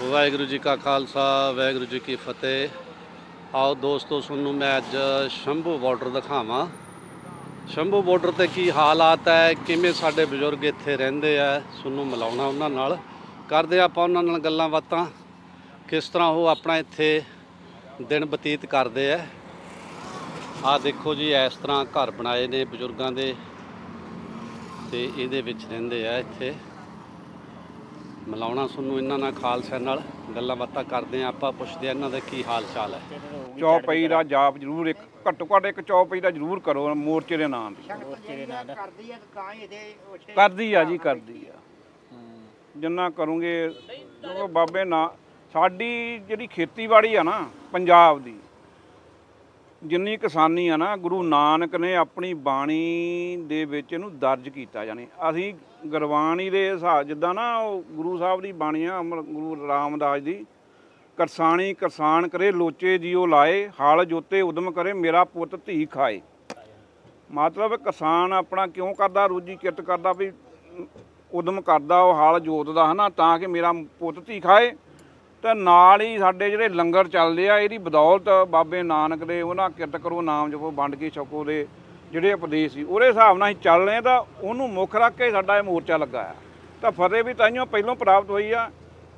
ਵਾਹਿਗੁਰੂ ਜੀ ਕਾ ਖਾਲਸਾ, ਵਾਹਿਗੁਰੂ ਜੀ ਕੀ ਫਤਿਹ। ਆਓ ਦੋਸਤੋ, ਤੁਹਾਨੂੰ ਮੈਂ ਅੱਜ ਸ਼ੰਭੂ ਬਾਰਡਰ ਦਿਖਾਵਾਂ। ਸ਼ੰਭੂ ਬਾਰਡਰ ਤੇ ਕੀ ਹਾਲਾਤ ਹੈ ਕਿਵੇਂ ਸਾਡੇ ਬਜ਼ੁਰਗ ਇੱਥੇ ਰਹਿੰਦੇ ਆ ਤੁਹਾਨੂੰ ਮਿਲਾਉਣਾ ਉਹਨਾਂ ਨਾਲ। ਕਰਦੇ ਆਪਾਂ ਉਹਨਾਂ ਨਾਲ ਗੱਲਾਂ ਬਾਤਾਂ। ਕਿਸ ਤਰ੍ਹਾਂ ਉਹ ਆਪਣਾ ਇੱਥੇ ਦਿਨ ਬਤੀਤ ਕਰਦੇ ਆ ਆਹ ਦੇਖੋ ਜੀ, ਇਸ ਤਰ੍ਹਾਂ ਘਰ ਬਣਾਏ ਨੇ ਬਜ਼ੁਰਗਾਂ ਦੇ ਤੇ ਇਹਦੇ ਵਿੱਚ ਰਹਿੰਦੇ ਆ ਇੱਥੇ। ਮਿਲਾਉਣਾ ਤੁਹਾਨੂੰ ਇਹਨਾਂ ਨਾਲ ਖਾਲਸਾ ਨਾਲ ਗੱਲਾਂ ਬਾਤਾਂ ਕਰਦੇ ਆ ਆਪਾਂ ਪੁੱਛਦੇ ਆ ਇਹਨਾਂ ਦਾ ਕੀ ਹਾਲ ਚਾਲ ਹੈ। ਚੌਪਈ ਦਾ ਜਾਪ ਜ਼ਰੂਰ ਇੱਕ ਘੱਟੋ ਘੱਟ ਇੱਕ ਚੌਪਈ ਦਾ ਜ਼ਰੂਰ ਕਰੋ ਮੋਰਚੇ ਦੇ ਨਾਮ ਦੀ ਕਰਦੀ ਹੈ ਤਾਂ ਹੀ ਇਹਦੇ ਉੱਥੇ ਕਰਦੀ ਆ ਜੀ ਕਰਦੀ ਆ। ਜਿੰਨਾ ਕਰੋਗੇ ਕਿਉਂਕਿ ਬਾਬੇ ਨਾ ਸਾਡੀ ਜਿਹੜੀ ਖੇਤੀਬਾੜੀ ਆ ਨਾ ਪੰਜਾਬ ਦੀ ਜਿੰਨੀ ਕਿਸਾਨੀ ਆ ਨਾ, ਗੁਰੂ ਨਾਨਕ ਨੇ ਆਪਣੀ ਬਾਣੀ ਦੇ ਵਿੱਚ ਇਹਨੂੰ ਦਰਜ ਕੀਤਾ ਜਾਣੀ ਅਸੀਂ ਗੁਰਬਾਣੀ ਦੇ ਹਿਸਾਬ, ਜਿੱਦਾਂ ਨਾ ਉਹ ਗੁਰੂ ਸਾਹਿਬ ਦੀ ਬਾਣੀ ਆ, ਅਮਰ, ਗੁਰੂ ਰਾਮਦਾਸ ਦੀ, ਕਰਸਾਣੀ ਕਿਸਾਨ ਕਰੇ, ਲੋਚੇ ਜਿਉ ਲਾਏ, ਹਾਲ ਜੋਤੇ ਉਦਮ ਕਰੇ, ਮੇਰਾ ਪੁੱਤ ਧੀ ਖਾਏ। ਮਤਲਬ ਕਿਸਾਨ ਆਪਣਾ ਕਿਉਂ ਕਰਦਾ, ਰੋਜੀ ਕਿਰਤ ਕਰਦਾ, ਵੀ ਉਦਮ ਕਰਦਾ, ਉਹ ਹਾਲ ਜੋਤਦਾ ਹਨਾ, ਤਾਂ ਕਿ ਮੇਰਾ ਪੁੱਤ ਧੀ ਖਾਏ। ਤੇ ਨਾਲ ਹੀ ਸਾਡੇ ਜਿਹੜੇ ਲੰਗਰ ਚੱਲਦੇ ਆ ਇਹਦੀ ਬਦੌਲਤ ਬਾਬੇ ਨਾਨਕ ਦੇ ਉਹਨਾਂ ਕਿਰਤ ਕਰੋ ਨਾਮ ਜਪੋ ਵੰਡ ਕੇ ਛਕੋ ਦੇ ਜਿਹੜੇ ਉਪਦੇਸ਼ ਸੀ ਉਹਦੇ ਹਿਸਾਬ ਨਾਲ ਅਸੀਂ ਚੱਲ ਰਹੇ ਤਾਂ ਉਹਨੂੰ ਮੁੱਖ ਰੱਖ ਕੇ ਸਾਡਾ ਇਹ ਮੋਰਚਾ ਲੱਗਾ ਆ। ਤਾਂ ਫਤਿਹ ਵੀ ਤਾਈਓ ਪਹਿਲੋਂ ਪ੍ਰਾਪਤ ਹੋਈ ਆ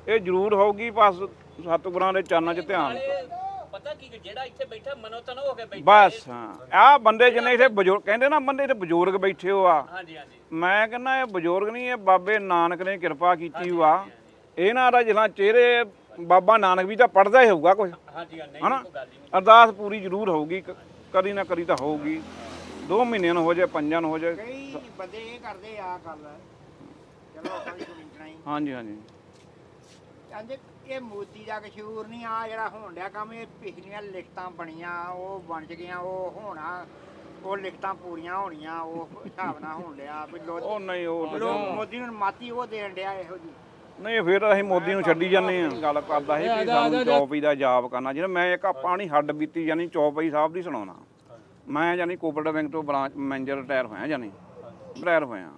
ਇਹ ਜ਼ਰੂਰ ਹੋਊਗੀ ਬਸ ਸਤਿਗੁਰਾਂ ਦੇ ਚਰਨਾਂ 'ਚ ਧਿਆਨ ਪਤਾ ਕੀ ਜਿਹੜਾ ਇੱਥੇ ਬੈਠਾ ਮਨੋਤਨ ਹੋ ਕੇ ਬੈਠਾ ਬਸ ਹਾਂ ਆਹ ਬੰਦੇ ਜਿੰਨੇ ਇੱਥੇ ਬਜ਼ੁਰਗ ਕਹਿੰਦੇ ਨਾ ਬੰਦੇ ਇੱਥੇ ਬਜ਼ੁਰਗ ਬੈਠੇ ਹੋ ਆ। ਹਾਂਜੀ ਹਾਂਜੀ। ਮੈਂ ਕਹਿੰਦਾ ਇਹ ਬਜ਼ੁਰਗ ਨਹੀਂ ਇਹ ਬਾਬੇ ਨਾਨਕ ਨੇ ਕਿਰਪਾ ਕੀਤੀ ਹੋਆ ਇਹਨਾਂ ਦਾ ਜਿਹੜਾ ਚਿਹਰੇ ਬਾਬਾ ਨਾਨਕ ਵੀ ਤਾਂ ਪੜਦਾ ਹੀ ਹੋਊਗਾ ਕੁਝ ਹਾਂਜੀ ਹਾਂ, ਨਹੀਂ ਹਨਾ ਅਰਦਾਸ ਪੂਰੀ ਜ਼ਰੂਰ ਹੋਊਗੀ ਕ- ਕਦੀ ਨਾ ਕਦੀ ਤਾਂ ਹੋਊਗੀ। 2 ਮਹੀਨਿਆਂ ਨੂੰ ਹੋ ਜਾਏ ਪੰਜਾਂ ਨੂੰ ਹੋ ਜਾਏ। ਕਈ ਬੰਦੇ ਇਹ ਕਰਦੇ ਆ ਗੱਲ। ਚਲੋ ਆਪਾਂ ਵੀ ਸੁਣਨਾ ਹੀ ਹਾਂਜੀ ਹਾਂਜੀ। ਕਹਿੰਦੇ ਇਹ ਮੋਦੀ ਦਾ ਕਸ਼ੂਰ ਨਹੀਂ ਆ ਜਿਹੜਾ ਹੋਣ ਡਿਆ ਕੰਮ ਇਹ ਪਿਛਲੀਆਂ ਲਿਖਤਾਂ ਬਣੀਆਂ ਉਹ ਬਣ ਗਈਆਂ ਉਹ ਹੋਣਾ ਉਹ ਲਿਖਤਾਂ ਪੂਰੀਆਂ ਹੋਣੀਆਂ ਉਹ ਹਿਸਾਬ ਨਾਲ ਹੋਣ ਡਿਆ ਵੀ ਲੋ ਉਹ ਨਹੀਂ ਉਹ ਲੋ ਮੋਦੀ ਨੂੰ ਮਾਤੀ ਉਹ ਦੇਣ ਡਿਆ ਇਹੋ ਜੀ। ਨਹੀਂ ਫਿਰ ਅਸੀਂ ਮੋਦੀ ਨੂੰ ਛੱਡੀ ਜਾਂਦੇ ਆ ਗੱਲ ਕਰਦਾ ਸੀ ਵੀ ਸਾਨੂੰ ਚੌਪਈ ਦਾ ਜਾਪ ਕਰਨਾ ਜਿਹੜਾ ਮੈਂ ਇੱਕ ਪਾਣੀ ਹੱਡ ਬੀਤੀ ਜਾਨੀ ਚੌਪਈ ਸਾਹਿਬ ਦੀ ਸੁਣਾਉਣਾ। ਮੈਂ ਜਾਨੀ ਕੋਪਰੇਟਿਵ ਬੈਂਕ ਤੋਂ ਬ੍ਰਾਂਚ ਮੈਨੇਜਰ ਰਿਟਾਇਰ ਹੋਇਆ ਜਾਨੀ ਰਿਟਾਇਰ ਹੋਇਆ।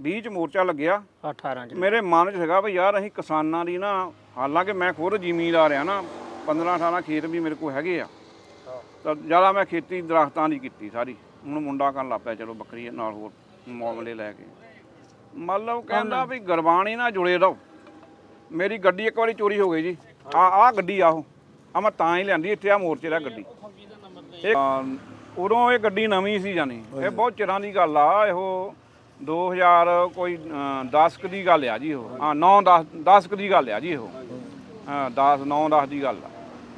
20 ਚ ਮੋਰਚਾ ਲੱਗਿਆ। 18 ਚ। ਮੇਰੇ ਮਨ 'ਚ ਸੀਗਾ ਵੀ ਯਾਰ ਅਸੀਂ ਕਿਸਾਨਾਂ ਦੀ ਨਾ ਹਾਲਾਂਕਿ ਮੈਂ ਖੁਦ ਜ਼ਿਮੀਂਦਾਰ ਆ ਨਾ 15 18 ਖੇਤ ਵੀ ਮੇਰੇ ਕੋਲ ਹੈਗੇ ਆ। ਤਾਂ ਜ਼ਿਆਦਾ ਮੈਂ ਖੇਤੀ ਦਰਖਤਾਂ ਦੀ ਕੀਤੀ ਸਾਰੀ। ਹੁਣ ਮੁੰਡਾ ਕਰਨ ਲੱਗ ਪਿਆ ਚਲੋ ਬੱਕਰੀ ਨਾਲ ਹੋਰ ਮਾਮਲੇ ਲੈ ਕੇ। ਮਤਲਬ ਕਹਿੰਦਾ ਵੀ ਗੁਰਬਾਣੀ ਨਾਲ ਜੁੜੇ ਰਹੋ। ਮੇਰੀ ਗੱਡੀ ਇੱਕ ਵਾਰੀ ਚੋਰੀ ਹੋ ਗਈ ਜੀ। ਆ ਆ ਗੱਡੀ ਆ ਉਹ। ਆ ਮੈਂ ਤਾਂ ਹੀ ਲਿਆਂਦੀ ਇੱਥੇ ਆ ਮੋਰਚੇ ਦਾ ਗੱਡੀ। ਇਹ ਉਦੋਂ ਇਹ ਗੱਡੀ ਨਵੀਂ ਸੀ ਜਾਨੀ ਇਹ ਬਹੁਤ ਚਿਰਾਂ ਦੀ ਗੱਲ ਆ ਇਹੋ 2000 ਕੋਈ 10 ਕੁ ਦੀ ਗੱਲ ਆ ਜੀ ਉਹ। ਹਾਂ 9 10 10 ਕੁ ਦੀ ਗੱਲ ਆ ਜੀ ਇਹੋ ਹਾਂ 10 9 10 ਦੀ ਗੱਲ ਆ।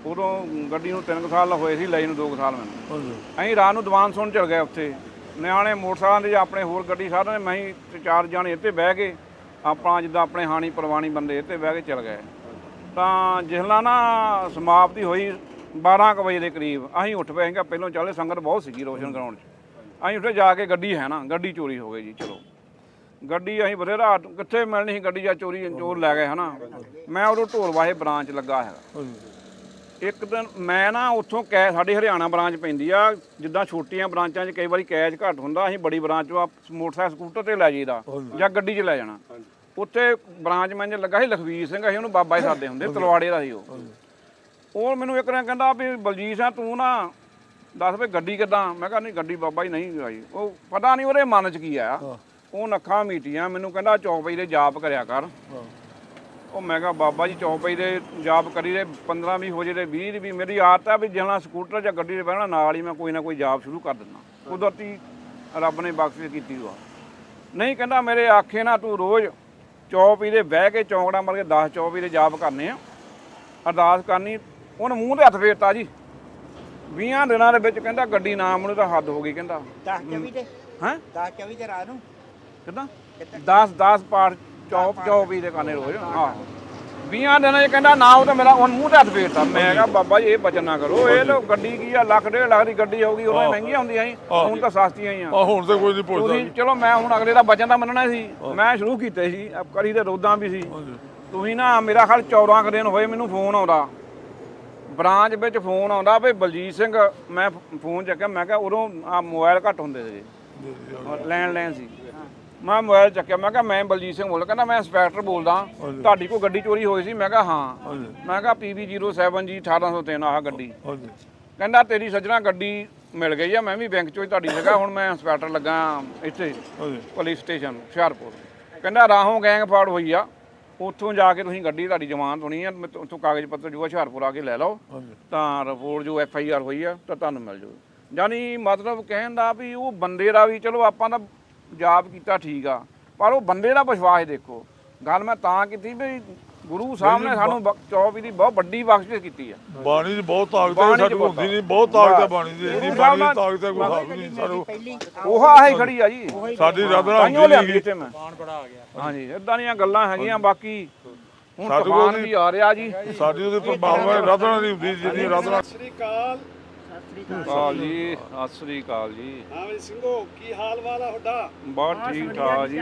ਉਦੋਂ ਗੱਡੀ ਨੂੰ 3 ਸਾਲ ਹੋਏ ਸੀ ਲਈ ਨੂੰ 2 ਸਾਲ ਮੈਨੂੰ। ਅਸੀਂ ਰਾਤ ਨੂੰ ਦੀਵਾਨ ਸੁਣ ਚਲ ਗਏ ਉੱਥੇ। ਨਿਆਣੇ ਮੋਟਰਸਾਈਕਲਾਂ ਦੇ ਆਪਣੇ ਹੋਰ ਗੱਡੀ ਸਾਰਿਆਂ ਨੇ ਮੈਂ ਚਾਰ ਜਾਣੇ ਇੱਥੇ ਬਹਿ ਕੇ ਆਪਣਾ ਜਿੱਦਾਂ ਆਪਣੇ ਹਾਣੀ ਪ੍ਰਵਾਣੀ ਬੰਦੇ 'ਤੇ ਬਹਿ ਕੇ ਚਲ ਗਏ। ਤਾਂ ਜਿਸਲਾ ਨਾ ਸਮਾਪਤੀ ਹੋਈ 12 ਕੁ ਵਜੇ ਦੇ ਕਰੀਬ, ਅਸੀਂ ਉੱਠ ਪਏ ਸੀਗਾ ਪਹਿਲਾਂ ਚੱਲੇ ਸੰਗਤ ਬਹੁਤ ਸੀਗੀ ਰੋਸ਼ਨ ਗਰਾਊਂਡ 'ਚ। ਅਸੀਂ ਉੱਥੇ ਜਾ ਕੇ ਗੱਡੀ ਹੈ ਨਾ, ਗੱਡੀ ਚੋਰੀ ਹੋ ਗਈ ਜੀ, ਚਲੋ। ਗੱਡੀ ਅਸੀਂ ਬਰੇ ਰਾਤ ਕਿੱਥੇ ਮਿਲਣੀ ਸੀ ਗੱਡੀ ਜਾਂ ਚੋਰੀ, ਚੋਰ ਲੈ ਗਏ, ਹਨਾ। ਮੈਂ ਉਦੋਂ ਢੋਲਵਾਹੇ ਬ੍ਰਾਂਚ ਲੱਗਾ ਹੈਗਾ। ਇੱਕ ਦਿਨ ਮੈਂ ਨਾ ਉੱਥੋਂ ਕੈ, ਸਾਡੀ ਹਰਿਆਣਾ ਬ੍ਰਾਂਚ ਪੈਂਦੀ ਆ, ਜਿੱਦਾਂ ਛੋਟੀਆਂ ਬ੍ਰਾਂਚਾਂ 'ਚ ਕਈ ਵਾਰੀ ਕੈਚ ਘੱਟ ਹੁੰਦਾ, ਅਸੀਂ ਬੜੀ ਬ੍ਰਾਂਚ 'ਚੋਂ ਮੋਟਰਸਾਈਕਲ ਸਕੂਟਰ ਤੇ ਲੈ ਜਾਈਦਾ ਜਾਂ ਗੱਡੀ 'ਚ ਲੈ ਜਾਣਾ। ਉੱਥੇ ਬ੍ਰਾਂਚ ਮੈਨੇਜਰ ਲੱਗਾ ਸੀ ਲਖਵੀਰ ਸਿੰਘ ਅਸੀਂ ਉਹਨੂੰ ਬਾਬਾ ਹੀ ਸਾਦੇ ਹੁੰਦੇ ਤਲਵਾੜੇ ਦਾ ਸੀ ਉਹ। ਉਹ ਮੈਨੂੰ ਇੱਕ ਨੇ ਕਹਿੰਦਾ ਵੀ ਬਲਜੀਤ ਸਿੰਘ ਤੂੰ ਨਾ ਦੱਸ ਵੀ ਗੱਡੀ ਕਿੱਦਾਂ? ਮੈਂ ਕਿਹਾ ਨਹੀਂ ਗੱਡੀ ਬਾਬਾ ਹੀ ਨਹੀਂ ਆਈ। ਉਹ ਪਤਾ ਨਹੀਂ ਉਹਦੇ ਮਨ 'ਚ ਕੀ ਆਇਆ। ਉਹ ਨੱਖਾਂ ਮੀਟੀਆਂ ਮੈਨੂੰ ਕਹਿੰਦਾ ਚੌਪਈ ਦੇ ਜਾਪ ਕਰਿਆ ਕਰ। ਉਹ ਮੈਂ ਕਿਹਾ ਬਾਬਾ ਜੀ ਚੌਪਈ ਦੇ ਜਾਪ ਕਰੀ ਦੇ 15 ਵੀ ਹੋ ਜੇ ਤੇ 20 ਦੀ ਵੀ ਮੇਰੀ ਆਦਤ ਆ ਵੀ ਜਣਾ ਸਕੂਟਰ ਜਾਂ ਗੱਡੀ 'ਤੇ ਬਹਿਣਾ ਨਾਲ ਹੀ ਮੈਂ ਕੋਈ ਨਾ ਕੋਈ ਜਾਪ ਸ਼ੁਰੂ ਕਰ ਦਿੰਦਾ। ਕੁਦਰਤੀ ਰੱਬ ਨੇ ਬਖਸ਼ਿਸ਼ ਕੀਤੀ ਹੋਆ ਨਹੀਂ ਕਹਿੰਦਾ ਮੇਰੇ ਆਖੇ ਨਾ ਤੂੰ ਰੋਜ਼ ਚੌਪਈ ਦੇ ਬਹਿ ਕੇ ਚੌਂਕੜਾ ਮਾਰ ਕੇ 10 ਚੌਪਈ ਦੇ ਜਾਪ ਕਰਨੇ ਆ। ਅਰਦਾਸ ਕਰਨੀ ਉਹਨੇ ਮੂੰਹ ਤੇ ਹੱਥ ਫੇਰਤਾ ਜੀ। 20 ਦਿਨਾਂ ਦੇ ਵਿੱਚ ਕਹਿੰਦਾ ਗੱਡੀ ਨਾ ਮੈਨੂੰ ਤਾਂ ਹੱਦ ਹੋ ਗਈ ਕਹਿੰਦਾ। 10 24 ਤੇ? ਹੈਂ? 10 24 ਤੇ ਰਾਤ ਨੂੰ? ਕਿਦਾਂ? 10 10 ਪਾਠ ਚੌਪ ਚੌਪੀ ਦੇ ਕਰਨੇ ਰੋਜ਼। ਹਾਂ 20 ਦਿਨਾਂ 'ਚ ਕਹਿੰਦਾ ਨਾ ਉਹ ਤਾਂ ਮੇਰਾ ਹੁਣ ਮੂੰਹ ਤੇ ਹੱਥ ਫੇਰਤਾ। ਮੈਂ ਕਿਹਾ ਬਾਬਾ ਜੀ ਇਹ ਬਚਨ ਨਾ ਕਰੋ। ਇਹ ਲੋ ਗੱਡੀ ਕੀ ਆ? ਲੱਖ ਡੇਢ ਲੱਖ ਦੀ ਗੱਡੀ ਹੋਊਗੀ ਉਹ ਮਹਿੰਗੀਆਂ ਹੁੰਦੀਆਂ ਸੀ। ਹੁਣ ਤਾਂ ਸਸਤੀਆਂ ਹੀ ਆ। ਆ ਹੁਣ ਤੇ ਕੋਈ ਨਹੀਂ ਪੁੱਛਦਾ। ਤੁਸੀਂ ਚਲੋ ਮੈਂ ਹੁਣ ਅਗਲੇ ਦਾ ਬਚਨ ਤਾਂ ਮੰਨਣਾ ਸੀ। ਮੈਂ ਸ਼ੁਰੂ ਕੀਤੇ ਸੀ ਅਬ ਕਰੀ ਤੇ ਰੋਦਾਂ ਵੀ ਸੀ। ਤੁਸੀਂ ਨਾ ਮੇਰਾ ਖਿਆਲ 14 ਕੁ ਦਿਨ ਹੋਏ ਮੈਨੂੰ ਫੋਨ ਆਉਂਦਾ। ਬ੍ਰਾਂਚ ਵਿੱਚ ਫੋਨ ਆਉਂਦਾ ਵੀ ਬਲਜੀਤ ਸਿੰਘ ਮੈਂ ਫੋਨ ਚੱਕਿਆ ਮੈਂ ਕਿਹਾ ਉਦੋਂ ਆ ਮੋਬਾਈਲ ਘੱਟ ਹੁੰਦੇ ਸੀ। ਲੈਣ ਲੈਣ ਸੀ। ਮੈਂ ਮੋਬਾਈਲ ਚੱਕਿਆ ਮੈਂ ਕਿਹਾ ਮੈਂ ਬਲਜੀਤ ਸਿੰਘ ਬੋਲ ਕਹਿੰਦਾ ਮੈਂ ਇੰਸਪੈਕਟਰ ਬੋਲਦਾ ਤੁਹਾਡੀ ਕੋਈ ਗੱਡੀ ਚੋਰੀ ਹੋਈ ਸੀ? ਮੈਂ ਕਿਹਾ ਹਾਂ। ਮੈਂ ਕਿਹਾ PB07 ਜੀ 1803 ਆਹ ਗੱਡੀ। ਹਾਂਜੀ। ਕਹਿੰਦਾ ਤੇਰੀ ਸੱਜਣਾ ਗੱਡੀ ਮਿਲ ਗਈ ਆ ਮੈਂ ਵੀ ਬੈਂਕ ਚੋਂ ਹੀ ਤੁਹਾਡੀ ਲਗਾ ਹੁਣ ਮੈਂ ਇੰਸਪੈਕਟਰ ਲੱਗਾ ਇੱਥੇ ਹਾਂਜੀ। Police station Hoshiarpur. ਕਹਿੰਦਾ ਰਾਹੋਂ ਗੈਂਗ ਫਾੜ ਹੋਈ ਆ ਉੱਥੋਂ ਜਾ ਕੇ ਤੁਸੀਂ ਗੱਡੀ ਤੁਹਾਡੀ ਜ਼ਮਾਨਤ ਹੋਣੀ ਆ ਮੈਂ ਤੁ- ਉੱਥੋਂ ਕਾਗਜ਼ ਪੱਤਰ ਜੋ ਆ ਹੁਸ਼ਿਆਰਪੁਰ ਆ ਕੇ ਲੈ ਲਓ। ਹਾਂਜੀ। ਤਾਂ ਰਿਪੋਰਟ ਜੋ ਐਫ ਆਈ ਆਰ ਹੋਈ ਆ ਤਾਂ ਤੁਹਾਨੂੰ ਮਿਲ ਜਾਊ ਯਾਨੀ ਮਤਲਬ ਕਹਿਣ ਦਾ ਵੀ ਉਹ ਬੰਦੇ ਦਾ ਵੀ ਚਲੋ ਆਪਾਂ ਤਾਂ ਜਾਪ ਕੀਤਾ ਠੀਕ ਆ ਪਰ ਉਹ ਬੰਦੇ ਦਾ ਵਿਸ਼ਵਾਸ ਦੇਖੋ। ਗੱਲ ਮੈਂ ਤਾਂ ਕੀਤੀ ਵੀ ਗੁਰੂ ਸਾਹਿਬ ਨੇ ਸਾਨੂੰ 24 ਦੀ ਬਹੁਤ ਵੱਡੀ ਬਖਸ਼ਿਸ਼ ਕੀਤੀ ਆ। ਬਾਣੀ ਦੀ ਬਹੁਤ ਤਾਕਤ ਹੈ ਬਾਣੀ ਸਾਡੀ ਬਹੁਤ ਹੁੰਦੀ ਨਹੀਂ ਬਹੁਤ ਤਾਕਤ ਹੈ। ਬਾਣੀ ਦੀ ਇੰਨੀ ਬਾਣੀ ਦੀ ਤਾਕਤ ਹੈ ਕੋਈ ਹਿਸਾਬ ਨਹੀਂ ਸਾਨੂੰ ਪਹਿਲੀ ਉਹ ਆਹੀ ਖੜੀ ਆ ਜੀ। ਸਾਡੀ ਰਾਧਨਾ ਤਾਈਓ ਹੁੰਦੀ ਲਿਆਂਦੀ ਨਹੀਂ ਇੱਥੇ ਮੈਂ। ਬਾਣ ਬੜਾ ਆ ਗਿਆ ਹਾਂਜੀ ਇਦਾਂ ਦੀਆਂ ਗੱਲਾਂ ਹੈਗੀਆਂ ਬਾਕੀ ਹੁਣ ਤੂਫਾਨ ਵੀ ਆ ਰਿਹਾ ਜੀ। ਸਾਡੀ ਉਹਦੇ ਪਰਮਾਤਮਾ ਦੀ ਰਾਧਨਾ ਨਹੀਂ ਹੁੰਦੀ ਜਿੰਨੀ ਰਾਧਨਾ ਕਾਲ ਜੀ ਸਤਿ ਸ੍ਰੀ ਅਕਾਲ ਜੀ। ਹਾਂ ਵੀ ਸਿੰਘੋ ਕੀ ਹਾਲ ਵਾਲਾ ਤੁਹਾਡਾ? ਬਹੁਤ ਠੀਕ ਠਾਕ ਜੀ।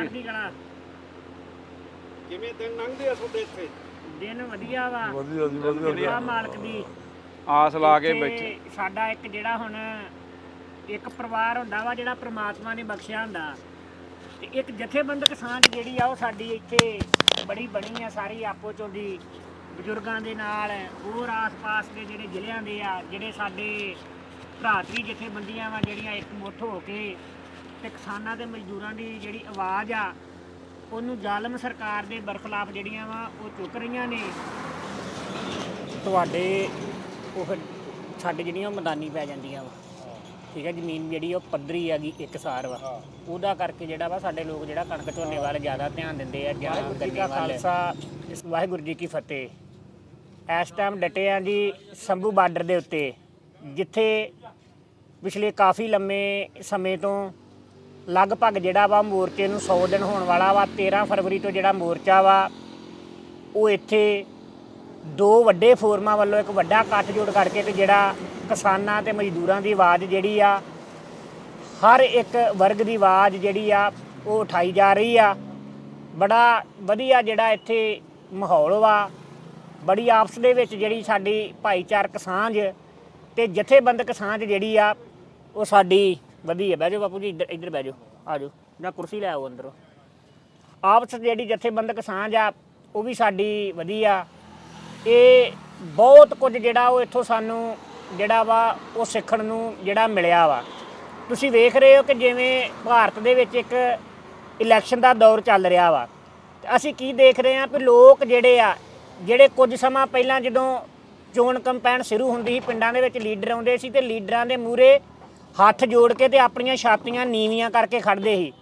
ਕਿਵੇਂ ਦਿਨ ਲੰਘਦੇ ਆ ਤੁਹਾਡੇ ਇੱਥੇ? ਦਿਨ ਵਧੀਆ ਵਾ। ਵਧੀਆ ਜੀ ਵਧੀਆ ਮਾਲਕ ਦੀ। ਆਸ ਲਾ ਕੇ ਬੈਠੇ। ਸਾਡਾ ਇੱਕ ਜਿਹੜਾ ਹੁਣ ਇੱਕ ਪਰਿਵਾਰ ਹੁੰਦਾ ਵਾ ਜਿਹੜਾ ਪ੍ਰਮਾਤਮਾ ਨੇ ਬਖਸ਼ਿਆ ਹੁੰਦਾ। ਤੇ ਇੱਕ ਜਥੇਬੰਦਕ ਸਾਂਝ ਜਿਹੜੀ ਆ ਉਹ ਸਾਡੀ ਇੱਥੇ ਬੜੀ ਬਣੀ ਆ ਸਾਰੀ ਆਪੋ ਚੋਂ ਦੀ। ਬਜ਼ੁਰਗਾਂ ਦੇ ਨਾਲ ਹੋਰ ਆਸ-ਪਾਸ ਦੇ ਜਿਹੜੇ ਜ਼ਿਲ੍ਹਿਆਂ ਦੇ ਆ ਜਿਹੜੇ ਸਾਡੇ ਭਰਾਤਰੀ ਜਥੇਬੰਦੀਆਂ ਵਾ ਜਿਹੜੀਆਂ ਇੱਕ ਮੁੱਠ ਹੋ ਕੇ ਤੇ ਕਿਸਾਨਾਂ ਤੇ ਮਜ਼ਦੂਰਾਂ ਦੀ ਜਿਹੜੀ ਆਵਾਜ਼ ਆ ਉਹਨੂੰ ਜ਼ਾਲਮ ਸਰਕਾਰ ਦੇ ਬਰਖਲਾਫ ਜਿਹੜੀਆਂ ਵਾ ਉਹ ਚੁੱਕ ਰਹੀਆਂ ਨੇ। ਤੁਹਾਡੇ ਉਹ ਸਾਡੇ ਜਿਹੜੀਆਂ ਮੈਦਾਨੀ ਪੈ ਜਾਂਦੀਆਂ ਵਾ। ਠੀਕ ਹੈ ਜ਼ਮੀਨ ਜਿਹੜੀ ਉਹ ਪੱਧਰੀ ਹੈਗੀ ਇੱਕ ਸਾਰ ਵਾ। ਉਹਦਾ ਕਰਕੇ ਜਿਹੜਾ ਵਾ ਸਾਡੇ ਲੋਕ ਜਿਹੜਾ ਕਣਕ ਝੋਨੇ ਵੱਲ ਜ਼ਿਆਦਾ ਧਿਆਨ ਦਿੰਦੇ ਆ ਜਾਂ ਗੰਨੇ ਵੱਲ। ਖਾਲਸਾ। ਇਸ ਵਾਹਿਗੁਰੂ ਜੀ ਕੀ ਫਤਿਹ। ਇਸ ਟਾਈਮ ਡਟੇ ਆ ਜੀ ਸੰਭੂ ਬਾਰਡਰ ਦੇ ਉੱਤੇ ਜਿੱਥੇ ਪਿਛਲੇ ਕਾਫੀ ਲੰਮੇ ਸਮੇਂ ਤੋਂ ਲਗਭਗ ਜਿਹੜਾ ਵਾ ਮੋਰਚੇ ਨੂੰ 100 ਦਿਨ ਹੋਣ ਵਾਲਾ ਵਾ 13 ਫਰਵਰੀ ਤੋਂ ਜਿਹੜਾ ਮੋਰਚਾ ਵਾ, ਉਹ ਇੱਥੇ ਦੋ ਵੱਡੇ ਫੋਰਮਾਂ ਵੱਲੋਂ ਇੱਕ ਵੱਡਾ ਇਕੱਠ ਜੋੜ ਕਰਕੇ ਤੇ ਜਿਹੜਾ ਕਿਸਾਨਾਂ ਤੇ ਮਜ਼ਦੂਰਾਂ ਦੀ ਆਵਾਜ਼ ਜਿਹੜੀ ਆ, ਹਰ ਇੱਕ ਵਰਗ ਦੀ ਆਵਾਜ਼ ਜਿਹੜੀ ਆ, ਉਹ ਉਠਾਈ ਜਾ ਰਹੀ ਆ। ਬੜਾ ਵਧੀਆ ਜਿਹੜਾ ਇੱਥੇ ਮਾਹੌਲ ਵਾ, ਬੜੀ ਆਪਸ ਦੇ ਵਿੱਚ ਜਿਹੜੀ ਸਾਡੀ ਭਾਈਚਾਰਕ ਸਾਂਝ ਤੇ ਜਥੇਬੰਦਕ ਸਾਂਝ ਜਿਹੜੀ ਆ ਉਹ ਸਾਡੀ ਵਧੀਆ ਬਹਿ ਜਾਓ ਬਾਪੂ ਜੀ, ਇੱਧਰ ਇੱਧਰ ਬਹਿ ਜਾਓ, ਆ ਜਾਓ। ਜਾਂ ਕੁਰਸੀ ਲੈ ਆਓ ਅੰਦਰੋਂ। ਆਪਸ ਜਿਹੜੀ ਜਥੇਬੰਦਕ ਸਾਂਝ ਆ, ਉਹ ਵੀ ਸਾਡੀ ਵਧੀਆ। ਇਹ ਬਹੁਤ ਕੁਝ ਜਿਹੜਾ ਉਹ ਇੱਥੋਂ ਸਾਨੂੰ ਜਿਹੜਾ ਵਾ, ਉਹ ਸਿੱਖਣ ਨੂੰ ਜਿਹੜਾ ਮਿਲਿਆ ਵਾ। ਤੁਸੀਂ ਵੇਖ ਰਹੇ ਹੋ ਕਿ ਜਿਵੇਂ ਭਾਰਤ ਦੇ ਵਿੱਚ ਇੱਕ ਇਲੈਕਸ਼ਨ ਦਾ ਦੌਰ ਚੱਲ ਰਿਹਾ ਵਾ। ਅਸੀਂ ਕੀ ਦੇਖ ਰਹੇ ਹਾਂ ਕਿ ਲੋਕ ਜਿਹੜੇ ਆ, ਜਿਹੜੇ ਕੁਝ ਸਮਾਂ ਪਹਿਲਾਂ ਜਦੋਂ ਚੋਣ ਕੰਪੇਨ ਸ਼ੁਰੂ ਹੁੰਦੀ ਸੀ, ਪਿੰਡਾਂ ਦੇ ਵਿੱਚ ਲੀਡਰ ਆਉਂਦੇ ਸੀ ਤੇ ਲੀਡਰਾਂ ਦੇ ਮੂਹਰੇ ਹੱਥ ਜੋੜ ਕੇ ਤੇ ਆਪਣੀਆਂ ਛਾਤੀਆਂ ਨੀਵੀਆਂ ਕਰਕੇ ਖੜਦੇ ਸੀ।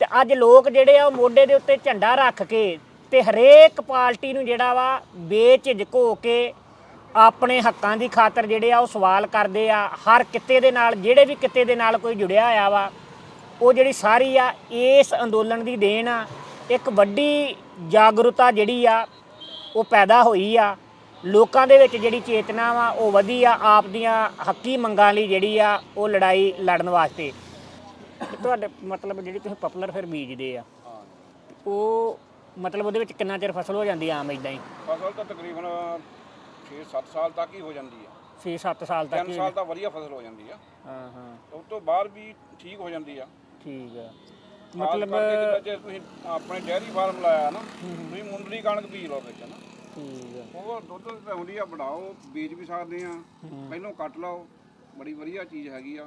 ਤੇ ਅੱਜ ਲੋਕ ਜਿਹੜੇ ਆ ਉਹ ਮੋਢੇ ਦੇ ਉੱਤੇ ਝੰਡਾ ਰੱਖ ਕੇ ਤੇ ਹਰੇਕ ਪਾਰਟੀ ਨੂੰ ਜਿਹੜਾ ਵਾ ਬੇਝਿਜਕ ਹੋ ਕੇ ਆਪਣੇ ਹੱਕਾਂ ਦੀ ਖਾਤਰ ਜਿਹੜੇ ਆ ਉਹ ਸਵਾਲ ਕਰਦੇ ਆ। ਹਰ ਕਿੱਤੇ ਦੇ ਨਾਲ, ਜਿਹੜੇ ਵੀ ਕਿੱਤੇ ਦੇ ਨਾਲ ਕੋਈ ਜੁੜਿਆ ਹੋਇਆ ਵਾ, ਉਹ ਜਿਹੜੀ ਸਾਰੀ ਆ, ਇਸ ਅੰਦੋਲਨ ਦੀ ਦੇਣ ਆ, ਇੱਕ ਵੱਡੀ ਜਾਗਰੂਕਤਾ ਜਿਹੜੀ ਆ, ਉਹ ਪੈਦਾ ਹੋਈ ਆ। ਲੋਕਾਂ ਦੇ ਵਿੱਚ ਜਿਹੜੀ ਚੇਤਨਾ ਵਾ ਉਹ ਵਧੀ ਆ ਆਪ ਦੀਆਂ ਹੱਕੀ ਮੰਗਾਂ ਲਈ ਜਿਹੜੀ ਆ ਉਹ ਲੜਾਈ ਲੜਨ ਵਾਸਤੇ। ਤੁਹਾਡੇ ਮਤਲਬ ਜਿਹੜੀ ਤੁਸੀਂ ਪਪੂਲਰ ਫਿਰ ਬੀਜਦੇ ਆ ਉਹ ਮਤਲਬ ਉਹਦੇ ਵਿੱਚ ਕਿੰਨਾ ਚਿਰ ਫਸਲ ਹੋ ਜਾਂਦੀ ਆ ਆਮ ਇਦਾਂ ਹੀ? ਫਸਲ ਤਾਂ ਤਕਰੀਬਨ 6-7 ਸਾਲ ਤੱਕ ਹੀ ਹੋ ਜਾਂਦੀ ਆ। 6-7 ਸਾਲ ਤੱਕ 3 ਹੀ ਸਾਲ ਤਾਂ ਵਧੀਆ ਫਸਲ ਹੋ ਜਾਂਦੀ ਆ। ਹਾਂ ਹਾਂ। ਉਸ ਤੋਂ ਬਾਅਦ ਵੀ ਠੀਕ ਹੋ ਜਾਂਦੀ ਆ। ਠੀਕ ਆ। ਮਤਲਬ ਜੇ ਤੁਸੀਂ ਆਪਣੇ ਡੈਰੀ ਫਾਰਮ ਲਾਇਆ ਨਾ ਤੁਸੀਂ ਮੁੰਡਲੀ ਕਣਕ ਬੀਜ ਲਓ ਵਿੱਚ ਨਾ। ਠੀਕ ਆ। ਉਹ ਦੁੱਧ ਤਾਂ ਹੁੰਦੀ ਆ ਬਣਾਓ ਬੀਜ ਵੀ ਸਕਦੇ ਆ। ਪਹਿਲਾਂ ਕੱਟ ਲਓ ਬੜੀ ਵਧੀਆ ਚੀਜ਼ ਹੈਗੀ ਆ।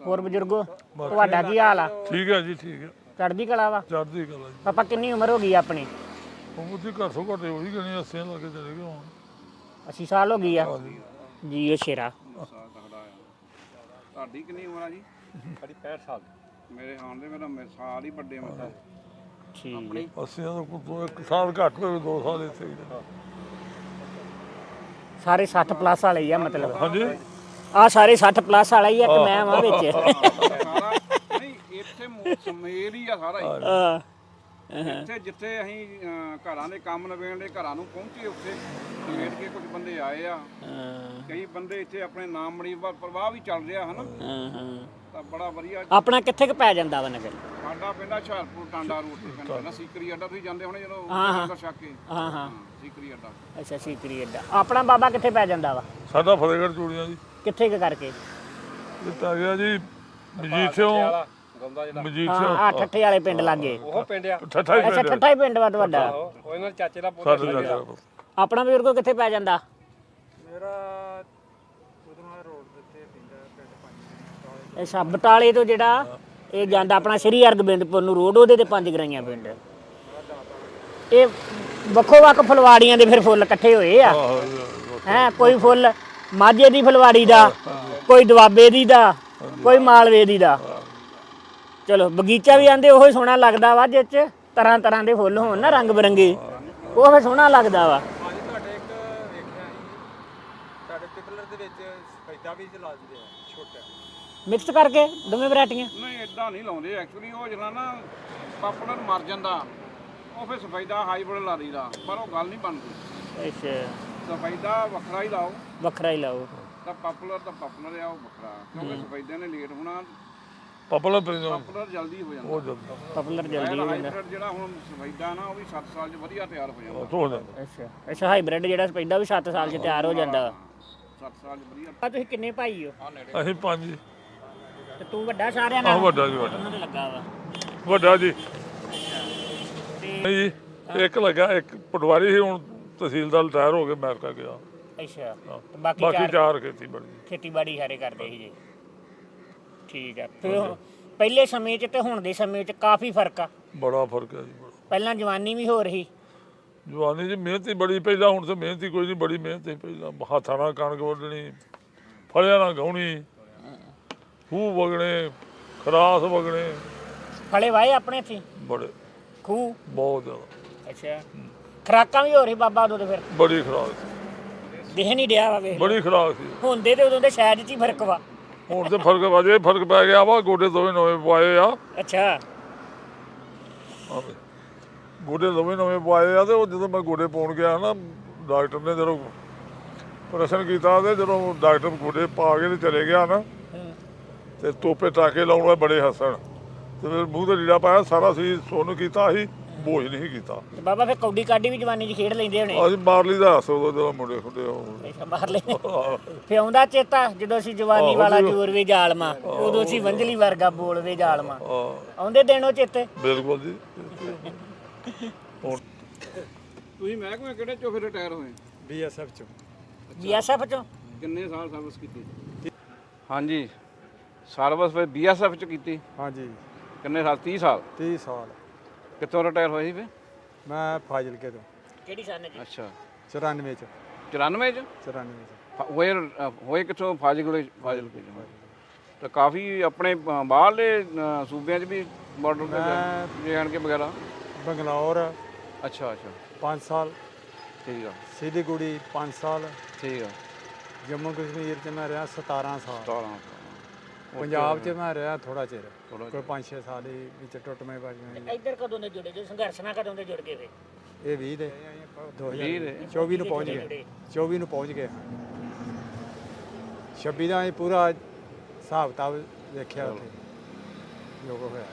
ਹੋਰ ਬਜ਼ੁਰਗੋ ਤੁਹਾਡਾ ਕੀ ਹਾਲ ਆ? ਠੀਕ ਹੈ ਜੀ ਠੀਕ ਹੈ ਚੜ੍ਹਦੀ ਕਲਾ ਵਾ? ਚੜ੍ਹਦੀ ਕਲਾ ਜੀ। ਪਾਪਾ ਕਿੰਨੀ ਉਮਰ ਹੋ ਗਈ ਆਪਣੀ? ਉਹ ਦੀ ਘੱਟ ਤੋਂ ਘੱਟ ਉਹੀ ਗਣੀ ਅੱਸੀਆਂ ਲੱਗੇ ਚਲੇ ਗਏ ਹੁਣ। 80 ਸਾਲ ਹੋ ਗਈ ਆ? ਜੀ ਉਹ ਸ਼ੇਰਾ। ਤੁਹਾਡੀ ਕਿੰਨੀ ਉਮਰ ਆ ਜੀ? ਸਾਡੀ 65 ਸਾਲ। ਮੇਰੇ ਹਾਂ ਦੇ ਮੇਰਾ ਮੇਰੇ ਸਾਲ ਹੀ ਵੱਡੇ ਮੈਂ ਤਾਂ। ਠੀਕ ਹੈ। ਅੱਸੀਆਂ ਦਾ ਕੋਈ ਇੱਕ ਸਾਲ ਘੱਟ ਹੋਵੇ ਦੋ ਸਾਲ ਇੱਥੇ ਹੀ ਰਹੇ। ਸਾਰੇ 60 ਪਲੱਸ ਵਾਲੇ ਹੀ ਆ ਮਤਲਬ। ਹਾਂਜੀ। ਆ ਸਾਰੇ 60 ਪਲੱਸ ਵਾਲਾ ਹੀ ਆ ਇੱਕ ਮੈਂ ਵਾਂ ਵਿੱਚ। ਸਾਰਾ ਨਹੀਂ ਇੱਥੇ ਮੋ- ਸਮੇਲ ਹੀ। ਆ ਸਾਰਾ ਹੀ। ਆ, ਇੱਥੇ ਜਿੱਥੇ ਅਸੀਂ ਅਹ, ਘਰਾਂ ਦੇ ਕੰਮ ਨਵੇਣ ਦੇ ਘਰਾਂ ਨੂੰ ਪਹੁੰਚੇ ਉੱਥੇ ਸਮੇਲ ਕੇ ਕੁਝ ਬੰਦੇ ਆਏ ਆ। ਹਾਂ, ਕਈ ਬੰਦੇ ਇੱਥੇ ਆਪਣੇ ਨਾਮ ਮੜੀ ਪ੍ਰਵਾਹ ਵੀ ਚੱਲ ਰਿਹਾ ਹਨਾ? ਹਾਂ, ਹਾਂ। ਤਾਂ ਬੜਾ ਵਧੀਆ ਆਪਣਾ ਕਿੱਥੇ ਕੁ ਪੈ ਜਾਂਦਾ ਵਾ ਨਗਰ? ਸਾਡਾ ਪਿੰਡ ਹੁਸ਼ਿਆਰਪੁਰ ਟਾਂਡਾ ਰੋਡ ਤੇ ਪੈਂਦਾ ਸੀਕਰੀ ਅੱਡਾ ਤੁਸੀਂ ਜਾਂਦੇ ਹੋਣੇ ਜਦੋਂ ਹਾਂ, ਹਾਂ। ਅੰਦਰ ਛੱਕ ਕੇ? ਹਾਂ ਹਾਂ। ਹਾਂ, ਸੀਕਰੀ ਅੱਡਾ। ਅੱਛਾ ਸੀਕਰੀ ਅੱਡਾ। ਆਪਣਾ ਬਾਬਾ ਕਿੱਥੇ ਪੈ ਜਾਂਦਾ ਵਾ? ਸਾਡਾ ਫਤਿਹਗੜ੍ਹ ਚੂੜੀਆਂ ਜੀ। ਕਿੱਥੇ ਕੁ ਕਰਕੇ? ਇਹ ਗਿਆ ਜੀ ਮਜੀਠਿਓਂ। ਗਾਉਂਦਾ ਜਿਹੜਾ। ਮਜੀਠਾ ਹਾਂ ਆ ਠੱਠੇ ਵਾਲੇ ਪਿੰਡ ਲਾਗੇ। ਉਹ ਪਿੰਡ ਆ। ਠੱਠਾ ਹੀ ਅੱਛਾ ਪਿੰਡ ਠੱਠਾ ਹੀ ਪਿੰਡ ਵਾ ਤੁਹਾਡਾ। ਉਹ ਇਹਨਾਂ ਦੇ ਚਾਚੇ ਦਾ ਪੁੱਤ ਸਾਡੇ ਸੀ ਨਾਲ ਆਪਣਾ ਬਜ਼ੁਰਗ ਕਿੱਥੇ ਪੈ ਜਾਂਦਾ? ਮੇਰਾ ਉਧਰੋਂ ਰੋਡ ਦੇ ਉੱਤੇ ਪਿੰਡ ਪਿੰਡ ਪੰਜ ਅੱਛਾ ਬਟਾਲੇ ਤੋਂ ਜਿਹੜਾ ਇਹ ਜਾਂਦਾ ਆਪਣਾ ਸ੍ਰੀ ਅਰਗੋਬਿੰਦਪੁਰ ਨੂੰ ਰੋਡ ਉਹਦੇ ਤੇ ਪੰਜ ਗਰਾਈਆਂ ਪਿੰਡ। ਇਹ ਵੱਖੋ ਵੱਖ ਫੁਲਵਾੜੀਆਂ ਦੇ ਫਿਰ ਫੁੱਲ ਇਕੱਠੇ ਹੋਏ ਆ। ਹੈ ਕੋਈ ਫੁੱਲ ਮਾਝੇ ਦੀ ਫੁਲਵਾੜੀ ਦਾ ਕੋਈ ਦੁਆਬੇ ਦੀ ਦਾ ਕੋਈ ਮਾਲਵੇ ਦੀ ਦਾ। ਚਲੋ ਬਗੀਚਾ ਵੀ ਆਂਦੇ ਉਹੀ ਸੋਹਣਾ ਲੱਗਦਾ ਵਾ ਜਿਸ ਚ ਤਰ੍ਹਾਂ ਤਰ੍ਹਾਂ ਦੇ ਫੁੱਲ ਹੋਣ ਨਾ ਰੰਗ ਬਰੰਗੇ। ਉਹ ਫਿਰ ਸੋਹਣਾ ਲੱਗਦਾ ਵਾ। ਤੁਹਾਡੇ ਇੱਕ ਵੇਖਿਆ ਸੀ ਤੁਹਾਡੇ ਪਿਪਲਰ ਦੇ ਵਿੱਚ ਸਫੈਦਾ ਵੀ ਚਲਾ ਦਿੰਦੇ ਆ। ਮਿਕਸ ਕਰਕੇ ਦੋਵੇਂ ਵੈਰਾਈਟੀਆਂ? ਨਹੀਂ ਇਦਾਂ ਨਹੀਂ ਲਾਉਂਦੇ ਐਕਚੁਅਲੀ ਉਹ ਜਿਹੜਾ ਨਾ ਪਾਪੂਲਰ ਮਰ ਜਾਂਦਾ ਉਹ ਫਿਰ ਸਫੈਦਾ ਹਾਈਬ੍ਰਿਡ ਲਾ ਦਈਦਾ ਪਰ ਉਹ ਗੱਲ ਨਹੀਂ ਬਣਦੀ। ਅੱਛਾ। ਸਫੈਦਾ ਵੱਖਰਾ ਹੀ ਲਾਓ। ਵੱਖਰਾ ਹੀ ਲਾਓ। ਤਾਂ ਪਾਪੂਲਰ ਤਾਂ ਪਾਪੂਲਰ ਆ ਉਹ ਵੱਖਰਾ ਕਿਉਂਕਿ ਸਫੈਦੇ ਨੇ ਲੇਟ ਹੋਣਾ ਪਪਲਾ ਪਿੰਡ ਪਾਪੂਲਰ ਜਲਦੀ ਹੋ ਜਾਂਦਾ। ਉਹ ਜਲਦੀ। ਪਪੂਲਰ ਜਲਦੀ ਹੋ ਜਾਂਦਾ। ਹਾਈਬ੍ਰਿਡ ਜਿਹੜਾ ਹੁਣ ਸਫੈਦਾ ਨਾ ਉਹ ਵੀ 7 ਸਾਲ 'ਚ ਵਧੀਆ ਤਿਆਰ ਹੋ ਜਾਂਦਾ। ਹੋ ਜਾਂਦਾ ਅੱਛਾ। ਅੱਛਾ ਹਾਈਬ੍ਰਿਡ ਜਿਹੜਾ ਪੈਂਦਾ ਵੀ 7 ਸਾਲ 'ਚ ਤਿਆਰ ਹੋ ਜਾਂਦਾ। 7 ਸਾਲ 'ਚ ਵਧੀਆ। ਆ ਤੁਸੀਂ ਕਿੰਨੇ ਭਾਈ ਹੋ? ਅਸੀਂ ਪੰਜ। ਜੀ। ਤੇ ਤੂੰ ਵੱਡਾ ਸਾਰਿਆਂ ਆਹ ਨਾਲ ਵੱਡਾ ਜੀ ਵੱਡਾ। ਉਹਨਾਂ ਦੇ ਲੱਗਾ ਵਾ। ਵੱਡਾ ਜੀ। ਤੇ ਨਹੀਂ ਜੀ ਇੱਕ ਲੱਗਾ ਇੱਕ ਪਟਵਾਰੀ ਸੀ ਹੁਣ ਤਹਿਸੀਲਦਾਰ ਰਿਟਾਇਰ ਹੋ ਕੇ ਅਮਰੀਕਾ ਗਿਆ। ਅੱਛਾ। ਤੇ ਬਾਕੀ ਬਾਕੀ ਚਾਰ ਚਾਰ ਖੇਤੀ ਬੜੀ ਖੇਤੀਬਾੜੀ ਸਾਰੇ ਕਰਦੇ ਸੀ ਜੀ। ਠੀਕ ਆ। ਫਿਰ ਹੁਣ ਪਹਿਲੇ ਸਮੇਂ 'ਚ ਤੇ ਹੁਣ ਦੇ ਸਮੇਂ 'ਚ ਕਾਫੀ ਫ਼ਰਕ ਆ। ਬੜਾ ਫ਼ਰਕ ਹੈ ਜੀ ਬੜਾ। ਪਹਿਲਾਂ ਜਵਾਨੀ ਵੀ ਹੋ ਰਹੀ ਜਵਾਨੀ ਜੀ ਮਿਹਨਤੀ ਬੜੀ ਪਹਿਲਾਂ ਹੁਣ ਤੇ ਮਿਹਨਤੀ ਕੋਈ ਨਹੀਂ ਬੜੀ ਮਿਹਨਤੀ ਪਹਿਲਾਂ। ਹੱਥਾਂ ਨਾਲ ਕਣਕ ਵੱਢਣੀ ਫਲਿਆਂ ਨਾਲ ਗਾਉਣੀ। ਖੂਹ ਵਗਣੇ ਖਰਾਸ ਵਗਣੇ। ਫਲੇ ਵਾਏ ਆਪਣੇ ਇੱਥੇ? ਬੜੇ। ਖੂਹ? ਬਹੁਤ ਜ਼ਿਆਦਾ। ਅੱਛਾ। ਖਰਾਕਾਂ ਵੀ ਹੋ ਰਹੀ ਬਾਬਾ ਉਦੋਂ ਤੇ ਫਿਰ? ਬੜੀ ਖਰਾਕ ਸੀ। ਦੇਹ ਨਹੀਂ ਡਿਆ ਵਾ ਵੇਖ। ਬੜੀ ਖਰਾਕ ਸੀ। ਹੁੰਦੇ ਤੇ ਉਦੋਂ ਦੇ ਸ਼ਾਇਦ 'ਚ ਹੀ ਫ਼ਰਕ ਵਾ। ਹੁਣ ਤੇ ਫ਼ਰਕ ਵਾਜੇ ਫ਼ਰਕ ਪੈ ਗਿਆ ਵਾ ਗੋਡੇ ਦੋਵੇਂ ਨਵੇਂ ਪਵਾਏ ਆ। ਅੱਛਾ। ਗੋਡੇ ਦੋਵੇਂ ਨਵੇਂ ਪਵਾਏ ਆ ਤੇ ਉਹ ਜਦੋਂ ਮੈਂ ਗੋਡੇ ਪਾਉਣ ਗਿਆ ਨਾ ਡਾਕਟਰ ਨੇ ਜਦੋਂ ਪ੍ਰਸ਼ਨ ਕੀਤਾ ਤੇ ਜਦੋਂ ਡਾਕਟਰ ਗੋਡੇ ਪਾ ਕੇ ਤੇ ਚਲੇ ਗਿਆ ਨਾ ਤੇ ਤੋਪੇ ਟਾਕੇ ਲਾਉਣਾ ਬੜੇ ਹੱਸਣ। ਤੇ ਫਿਰ ਮੂੰਹ ਤੇ ਲੀੜਾ ਪਾਇਆ ਸਾਰਾ ਸੀ ਸੁੰਨ ਕੀਤਾ ਸੀ ਬੋਝ ਨਹੀਂ ਕੀਤਾ। ਤੇ ਬਾਬਾ ਫਿਰ ਕੌਡੀ ਕਾਡੀ ਵੀ ਜਵਾਨੀ 'ਚ ਖੇਡ ਲੈਂਦੇ ਹੋਣੇ। ਅਸੀਂ ਮਾਰ ਲਈਦਾ ਹੱਸ ਉਦੋਂ ਜਦੋਂ ਮੁੰਡੇ ਖੁੰਡੇ ਉਹ ਅੱਛਾ ਬਾਹਰ ਲੈ ਫੇ ਆਉਂਦਾ ਚੇਤਾ ਜਦੋਂ ਅਸੀਂ ਜਵਾਨੀ ਵਾਲਾ। ਜੋਰ ਵੇ ਜਾਲਮਾ ਉਦੋਂ ਅਸੀਂ ਵੰਜਲੀ ਵਰਗਾ ਬੋਲਵੇ ਜਾਲਮਾ ਹਾਂ। ਆਉਂਦੇ ਦਿਨ ਉਹ ਚੇਤੇ। ਬਿਲਕੁਲ ਜੀ। ਹੁਣ ਤੁਸੀਂ ਮਹਿਕਮੇ ਕਿਹੜੇ ਚੋਂ ਫਿਰ ਰਿਟਾਇਰ ਹੋਏ? ਬੀਐਸਐਫ ਚ। ਬੀਐਸਐਫ ਚੋਂ। ਕਿੰਨੇ ਸਾਲ ਸਰਵਿਸ ਕੀਤੀ? ਹਾਂਜੀ। ਸਰਵਿਸ ਫਿਰ ਬੀਐਸਐਫ ਚ ਕੀਤੀ। ਹਾਂਜੀ। ਕਿੰਨੇ ਸਾਲ? 30 ਸਾਲ? 30 ਸਾਲ। ਕਿੱਥੋਂ ਰਿਟਾਇਰ ਹੋਏ ਸੀ ਫਿਰ? ਮੈਂ ਫਾਜ਼ਿਲਕੇ ਤੋਂ। ਕਿਹੜੀ ਸਨ ਜੀ? ਅੱਛਾ। 94 ਚ। 94 ਚ? 94 ਚ। ਫ- ਹੋਏ ਅ, ਹੋਏ ਕਿੱਥੋਂ? ਫਾਜ਼ਿਲਕੇ ਫਾਜ਼ਿਲਕੇ ਚ। ਤਾਂ ਕਾਫੀ ਆਪਣੇ ਅ, ਬਾਹਰਲੇ ਅ, ਸੂਬਿਆਂ 'ਚ ਵੀ ਬਾਰਡਰ ਤੇ ਮੈਂ- ਜੇ ਆਣ ਕੇ ਵਗੈਰਾ। ਬੰਗਲੌਰ। ਅੱਛਾ ਅੱਛਾ। 5 ਸਾਲ। ਠੀਕ ਆ। ਸਿਲੀਗੁੜੀ 5 ਸਾਲ। ਠੀਕ ਆ। ਜੰਮੂ ਕਸ਼ਮੀਰ ਚ ਮੈਂ ਰਿਹਾ 17 ਸਾਲ। 17 ਪੰਜਾਬ ਚ ਮੈਂ ਰਿਹਾ ਥੋੜਾ ਚਿਰ ਥੋੜ੍ਹਾ ਕੋਈ 5-6 ਸਾਲ ਹੀ ਵਿੱਚ ਟੁੱਟਵੇਂ ਵੱਜਵੇਂ ਇੱਧਰ ਕਦੋਂ ਦੇ ਜੁੜੇ ਜੋ? ਸੰਘਰਸ਼ ਨਾਲ ਕਦੋਂ ਦੇ ਜੁੜ ਗਏ ਵੇ? ਇਹ 20 ਦੇ। 20 ਦੇ। 2024 ਨੂੰ ਪਹੁੰਚ ਗਏ। 24 ਨੂੰ ਪਹੁੰਚ ਗਏ 26 ਦਾ ਅਸੀਂ ਪੂਰਾ ਹਿਸਾਬ ਕਿਤਾਬ ਦੇਖਿਆ ਉੱਥੇ ਜੋ ਹੋਇਆ।